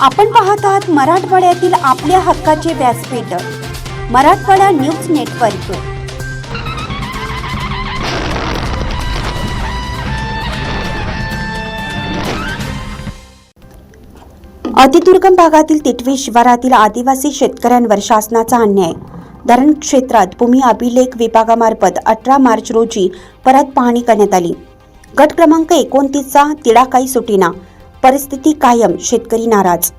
आपण पाहत आहात मराठवाड्यातील आपल्या हक्काचे व्यासपीठ मराठवाडा न्यूज नेटवर्क. अतिदुर्गम भागातील तिटवी शिवारातील आदिवासी शेतकऱ्यांवर शासनाचा अन्याय. धरण क्षेत्रात भूमी अभिलेख विभागामार्फत अठरा मार्च रोजी परत पाहणी करण्यात आली. गट क्रमांक एकोणतीसचा तिडा काही सुटीना परिस्थिती कायम शेतकरी नाराज.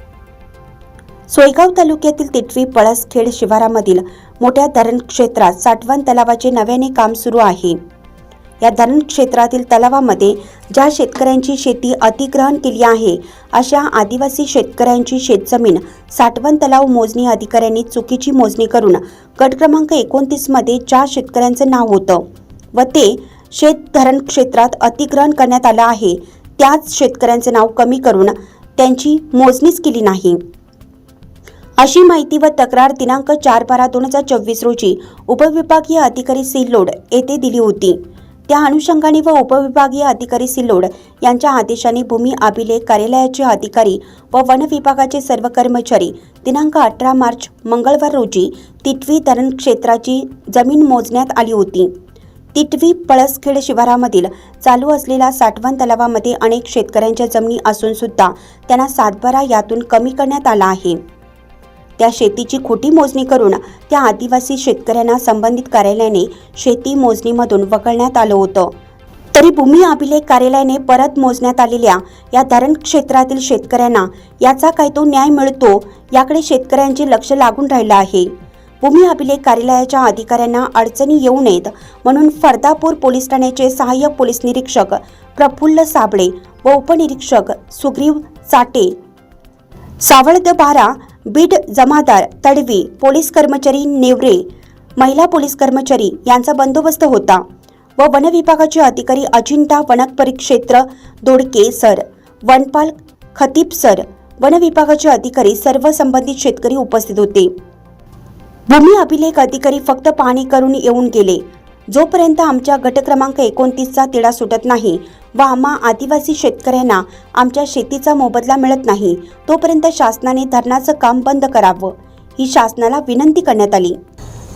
सोयगाव तालुक्यातील तिटवी पळसखेड शिवारामधील मोठ्या धरण क्षेत्रात साठवण तलावाचे नव्याने काम सुरू आहे. या धरण क्षेत्रातील तलावामध्ये ज्या शेतकऱ्यांची शेती अतिग्रहण केली आहे अशा आदिवासी शेतकऱ्यांची शेतजमीन साठवण तलाव मोजणी अधिकाऱ्यांनी चुकीची मोजणी करून गट क्रमांक एकोणतीसमध्ये ज्या शेतकऱ्यांचं नाव होतं व ते शेत धरण क्षेत्रात अतिग्रहण करण्यात आलं आहे त्याच शेतकऱ्यांचे नाव कमी करून त्यांची मोजणीच केली नाही. अशी माहिती व तक्रार दिनांक चार बारा दोन हजार चोवीस रोजी उपविभागीय अधिकारी सिल्लोड येथे दिली होती. त्या अनुषंगाने व उपविभागीय अधिकारी सिल्लोड यांच्या आदेशाने भूमी अभिलेख कार्यालयाचे अधिकारी व वन विभागाचे सर्व कर्मचारी दिनांक अठरा मार्च मंगळवार रोजी तिटवी धरण क्षेत्राची जमीन मोजण्यात आली होती. तिटवी पळसखेड शिवारामधील चालू असलेल्या साठवण तलावामध्ये अनेक शेतकऱ्यांच्या जमिनी असून सुद्धा त्यांना सातबारा यातून कमी करण्यात आला आहे. त्या शेतीची खोटी मोजणी करून त्या आदिवासी शेतकऱ्यांना संबंधित कार्यालयाने शेती मोजणीमधून वगळण्यात आलं होतं. तरी भूमी अभिलेख कार्यालयाने परत मोजण्यात आलेल्या या धरण क्षेत्रातील शेतकऱ्यांना याचा काय तो न्याय मिळतो याकडे शेतकऱ्यांचे लक्ष लागून राहिलं आहे. भूमी अभिलेख कार्यालयाच्या अधिकाऱ्यांना अडचणी येऊ नयेत म्हणून फरदापूर पोलीस ठाण्याचे सहाय्यक पोलीस निरीक्षक प्रफुल्ल साबळे व उपनिरीक्षक सुग्रीव चाटे सावळद बारा बीड जमादार तडवी पोलीस कर्मचारी नेवरे महिला पोलीस कर्मचारी यांचा बंदोबस्त होता व वन विभागाचे अधिकारी अजिंठा वनक परिक्षेत्र दोडके सर वनपाल खतीब सर वन विभागाचे अधिकारी सर्व संबंधित शेतकरी उपस्थित होते. भूमी अभिलेख अधिकारी फक्त पाहणी करून येऊन गेले. जोपर्यंत आमच्या गट क्रमांक एकोणतीसचा तिढा सुटत नाही व आम्हा आदिवासी शेतकऱ्यांना आमच्या शेतीचा मोबदला मिळत नाही तोपर्यंत शासनाने धरणाचं काम बंद करावं ही शासनाला विनंती करण्यात आली.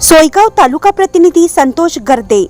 सोयगाव तालुका प्रतिनिधी संतोष गर्दे